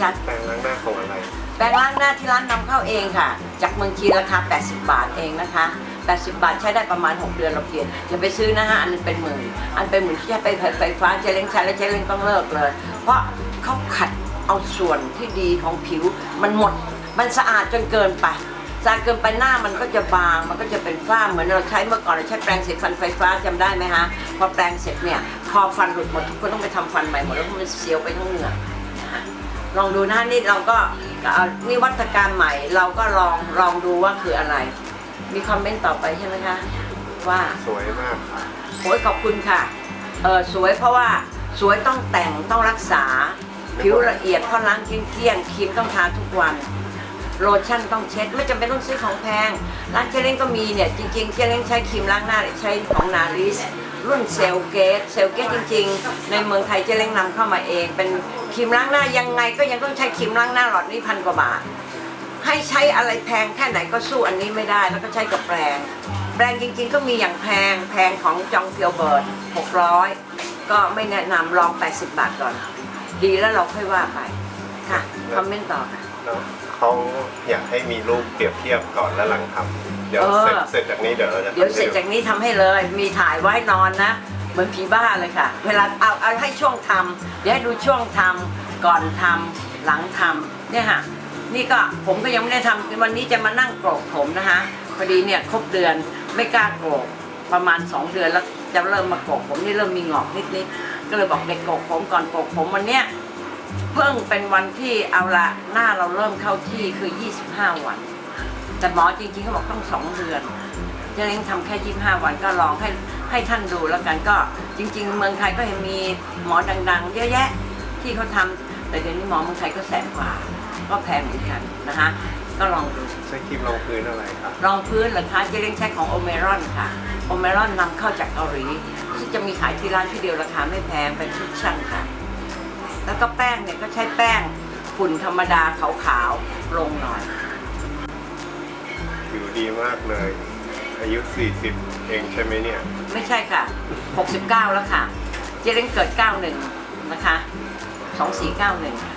ชัดแปรงล้างหน้าของอะไร ๆแปรงล้างหน้าที่ร้านนำเข้าเองค่ะ จากเมืองจีนราคา 80 บาทเองนะคะ 80 บาทใช้ได้ประมาณ 6 เดือนเราเปลี่ยนอย่าไปซื้อนะฮะ อันนึงเป็นหมื่นอันเป็นหมื่นที่ใช้ไปไฟฟ้าเจเล้งใช้แล้วเจเล้งต้องเลิกเลย เพราะเขาขัดเอาส่วนที่ดีของผิวมันหมด มันสะอาดจนเกินไป สะอาดเกินไปหน้ามันก็จะบาง มันก็จะเป็นฝ้าเหมือนเราใช้เมื่อก่อนเราใช้แปรงสีฟันไฟฟ้าจำได้ไหมฮะ พอแปรงเสร็จเนี่ย พอฟันหลุดหมดทุกคนต้องไปทำฟันใหม่หมดแล้วเพราะมันเสียวไปทั้งเหงือกนะฮะลองดูนะนี่เราก็เอานี่วัตการใหม่ เราก็ลองลองดูว่าคืออะไร มีคอมเมนต์ต่อไปใช่ไหมคะ ว่าสวยมากค่ะโอ้ยขอบคุณค่ะเออสวยเพราะว่าสวยต้องแต่งต้องรักษา ผิวละเอียดต้องล้างเกลี้ยงๆครีมต้องทาทุกวัน โลชั่นต้องเช็ด ไม่จำเป็นต้องซื้อของแพง ร้านเจเลงก็มีเนี่ย จริงๆเจเลงใช้ครีมล้างหน้าใช้ของนาริสรุ่นเซลเกตเซลเกตจริง ๆ ในเมืองไทยเจเล้งนำเข้ามาเอง เป็นครีมล้างหน้ายังไงก็ยังต้องใช้ครีมล้างหน้าหลอดนี้พันกว่าบาท ให้ใช้อะไรแพงแค่ไหนก็สู้อันนี้ไม่ได้ แล้วก็ใช้กับแปรงแปรงจริง ๆ ก็มีอย่างแพงแพงของจองเพียวเบิร์ด600 ก็ไม่แนะนำลอง 80 บาทก่อน ดีแล้วเราค่อยว่าไปค่ะ คอมเมนต์ต่อค่ะ เนอะเขาอยากให้มีรูปเปรียบเทียบก่อนและหลังทำเดี๋ยวเออเสร็จเสร็จจากนี้เดี๋ยวเราจะเดี๋ยวทำเสร็จให้จากนี้ทำให้เลย มีถ่ายไว้นอนนะ เหมือนผีบ้าเลยค่ะ เวลาเอาเอาให้ช่วงทำเดี๋ยวให้ดูช่วงทำก่อนทำหลังทำเนี่ยค่ะ นี่ก็ผมก็ยังไม่ได้ทำวันนี้จะมานั่งโกรกผมนะคะพอดีเนี่ยครบเดือนไม่กล้าโกรกประมาณ 2 เดือนแล้วจะเริ่มมาโกรกผมนี่เริ่มมีงอกนิดๆก็เลยบอกเด็กโกรกผมก่อนโกรกผมวันเนี้ย เพิ่งเป็นวันที่เอาละหน้าเราเริ่มเข้าที่คือ 25 วัน แต่หมอจริงๆเขาบอกต้อง2เดือนจะเล้งทำแค่ 25 วันก็ลองให้ให้ท่านดูแล้วกันก็จริง ๆ เมืองไทยก็ยังมีหมอดังๆ เยอะแยะที่เขาทำแต่เดี๋ยวนี้หมอเมืองไทยก็แสนกว่า ก็แพงเหมือนกันนะคะก็ลองดูใช้ครีมรองพื้นอะไรครับรองพื้นเหรอคะเจะเล้งใช้ของโอเมรอนค่ะโอเมรอนนำเข้าจากเกาหลีซึ่งจะมีขายที่ร้านที่เดียวราคาไม่แพงเป็นชุดชั่งค่ะ แล้วก็แป้งเนี่ยก็ใช้แป้งฝุ่นธรรมดาขาวๆลงหน่อย ผิวดีมากเลย อายุ 40 เองใช่ไหมเนี่ย ไม่ใช่ค่ะ 69 แล้วค่ะ เจเล้งเกิด 91 นะคะ 2491